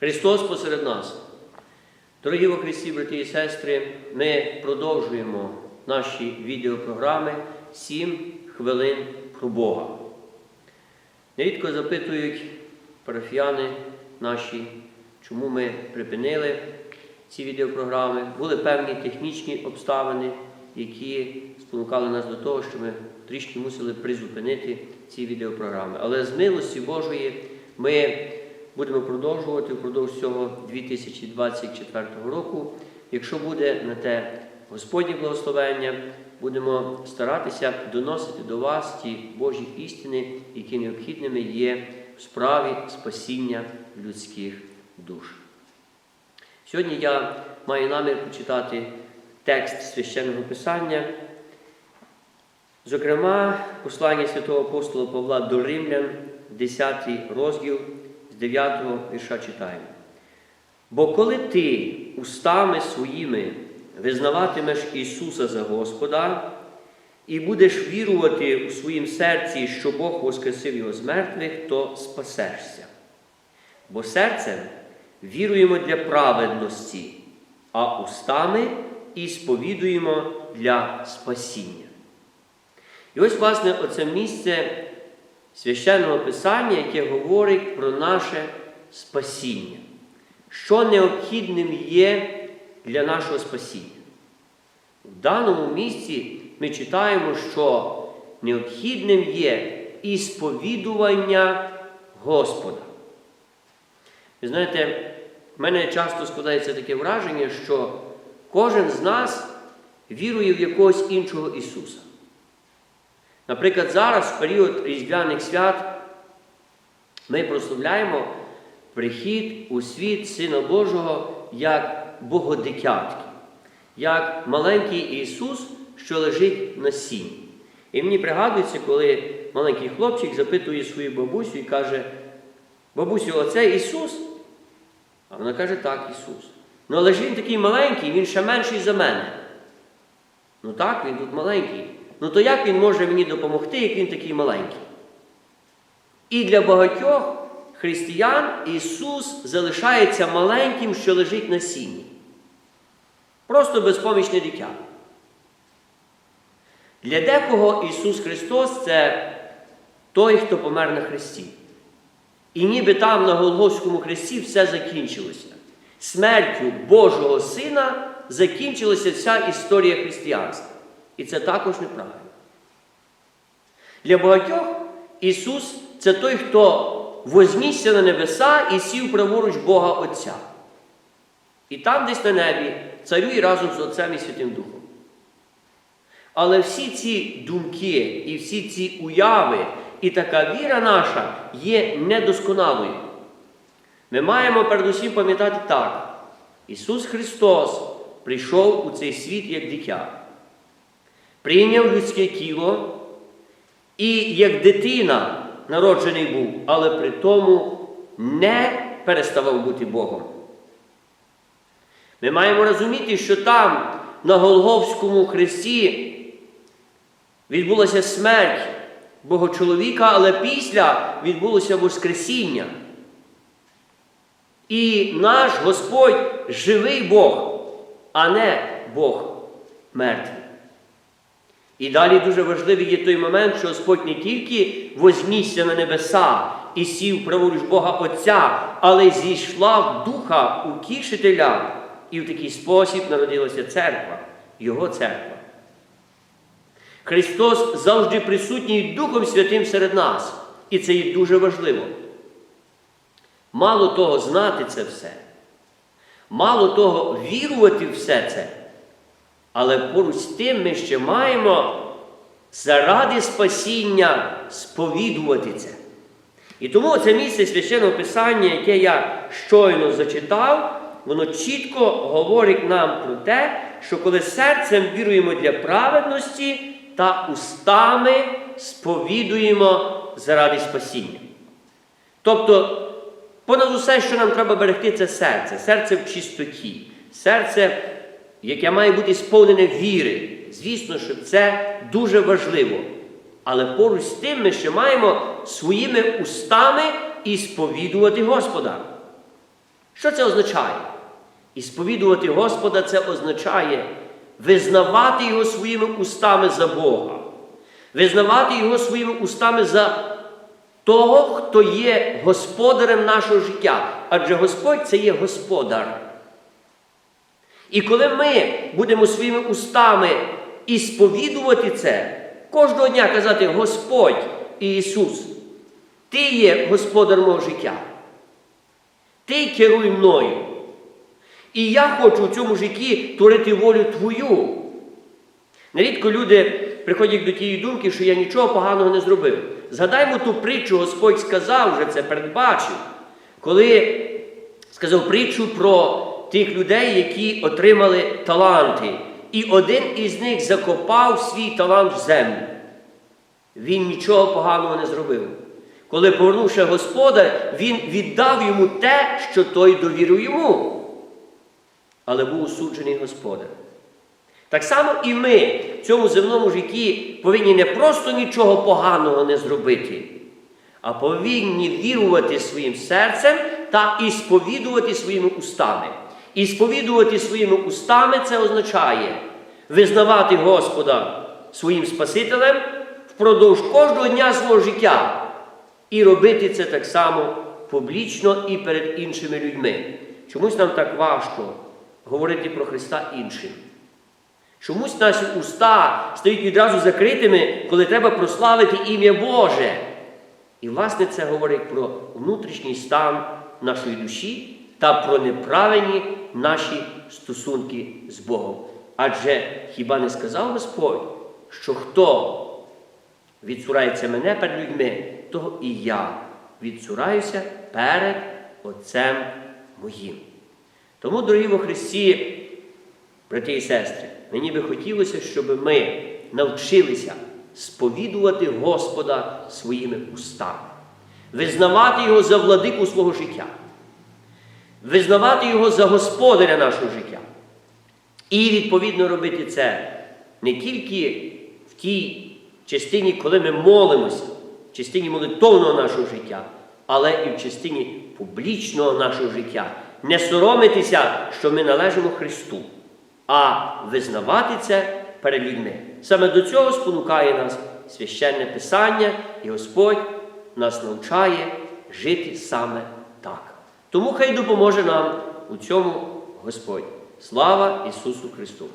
Христос посеред нас. Дорогі во Христі, брати і сестри, ми продовжуємо наші відеопрограми «7 хвилин про Бога. Нерідко запитують парафіяни наші, чому ми припинили ці відеопрограми. Були певні технічні обставини, які спонукали нас до того, що ми трішки мусили призупинити ці відеопрограми. Але з милості Божої ми будемо продовжувати впродовж цього 2024 року. Якщо буде на те Господнє благословення, будемо старатися доносити до вас ті Божі істини, які необхідними є в справі спасіння людських душ. Сьогодні я маю намір почитати текст священного Писання, зокрема, послання святого апостола Павла до Римлян, 10 розділ 9 вірша читаємо. Бо коли ти устами своїми визнаватимеш Ісуса за Господа і будеш вірувати у своїм серці, що Бог воскресив Його з мертвих, то спасешся. Бо серцем віруємо для праведності, а устами і сповідуємо для спасіння. І ось, власне, оце місце священного Писання, яке говорить про наше спасіння. Що необхідним є для нашого спасіння? В даному місці ми читаємо, що необхідним є і сповідування Господа. Ви знаєте, в мене часто складається таке враження, що кожен з нас вірує в якогось іншого Ісуса. Наприклад, зараз, в період Різдвяних свят, ми прославляємо прихід у світ Сина Божого як Богодитятки, як маленький Ісус, що лежить на сіні. І мені пригадується, коли маленький хлопчик запитує свою бабусю і каже, бабусю, оце Ісус? А вона каже, так, Ісус. Ну але ж він такий маленький, він ще менший за мене. Ну так, він тут маленький. Ну то як він може мені допомогти, як він такий маленький? І для багатьох християн Ісус залишається маленьким, що лежить на сіні. Просто безпомічне дитя. Для декого Ісус Христос це той, хто помер на Христі. І ніби там на Голгофському хресті все закінчилося. Смертю Божого Сина закінчилася вся історія християнства. І це також неправильно. Для багатьох Ісус це той, хто вознісся на небеса і сів праворуч Бога Отця. І там десь на небі царює разом з Отцем і Святим Духом. Але всі ці думки і всі ці уяви, і така віра наша є недосконалою. Ми маємо передусім пам'ятати так: Ісус Христос прийшов у цей світ як дитя, прийняв людське тіло і як дитина народжений був, але при тому не переставав бути Богом. Ми маємо розуміти, що там, на Голговському хресті, відбулася смерть Богочоловіка, але після відбулося Воскресіння. І наш Господь живий Бог, а не Бог мертвий. І далі дуже важливий є той момент, що Господь не тільки вознісся на небеса і сів праворуч Бога Отця, але й зійшла в Духа Утішителя, і в такий спосіб народилася церква, Його церква. Христос завжди присутній Духом Святим серед нас. І це є дуже важливо. Мало того, знати це все, мало того, вірувати в все це. Але поруч з тим ми ще маємо заради спасіння сповідувати це. І тому це місце священного Писання, яке я щойно зачитав, воно чітко говорить нам про те, що коли серцем віруємо для праведності та устами сповідуємо заради спасіння. Тобто, понад усе, що нам треба берегти, це серце, серце в чистоті, серце яке має бути сповнене віри. Звісно, що це дуже важливо. Але поруч з тим ми ще маємо своїми устами і сповідувати Господа. Що це означає? І сповідувати Господа це означає визнавати Його своїми устами за Бога, визнавати Його своїми устами за того, хто є господарем нашого життя. Адже Господь це є господар. І коли ми будемо своїми устами і сповідувати це, кожного дня казати Господь Ісус, Ти є господар мого життя. Ти керуй мною. І я хочу в цьому житті творити волю Твою. Нерідко люди приходять до тієї думки, що я нічого поганого не зробив. Згадаймо ту притчу, Господь сказав, вже це передбачив, коли сказав притчу про тих людей, які отримали таланти. І один із них закопав свій талант в землю. Він нічого поганого не зробив. Коли повернувши господар, він віддав йому те, що той довірив йому. Але був осуджений господар. Так само і ми в цьому земному житті повинні не просто нічого поганого не зробити, а повинні вірувати своїм серцем та і своїми устами. І сповідувати своїми устами це означає визнавати Господа своїм Спасителем впродовж кожного дня свого життя. І робити це так само публічно і перед іншими людьми. Чомусь нам так важко говорити про Христа іншим. Чомусь наші уста стають відразу закритими, коли треба прославити ім'я Боже. І, власне, це говорить про внутрішній стан нашої душі та про неправильні наші стосунки з Богом. Адже хіба не сказав Господь, що хто відсурається мене перед людьми, того і я відсураюся перед Отцем моїм. Тому, дорогі во Христі, брати і сестри, мені би хотілося, щоб ми навчилися сповідувати Господа своїми устами, визнавати Його за владику свого життя, визнавати Його за господаря нашого життя. І, відповідно, робити це не тільки в тій частині, коли ми молимося, в частині молитовного нашого життя, але і в частині публічного нашого життя. Не соромитися, що ми належимо Христу, а визнавати це перед людьми. Саме до цього спонукає нас священне Писання, і Господь нас навчає жити саме. Тому хай допоможе нам у цьому Господь. Слава Ісусу Христу!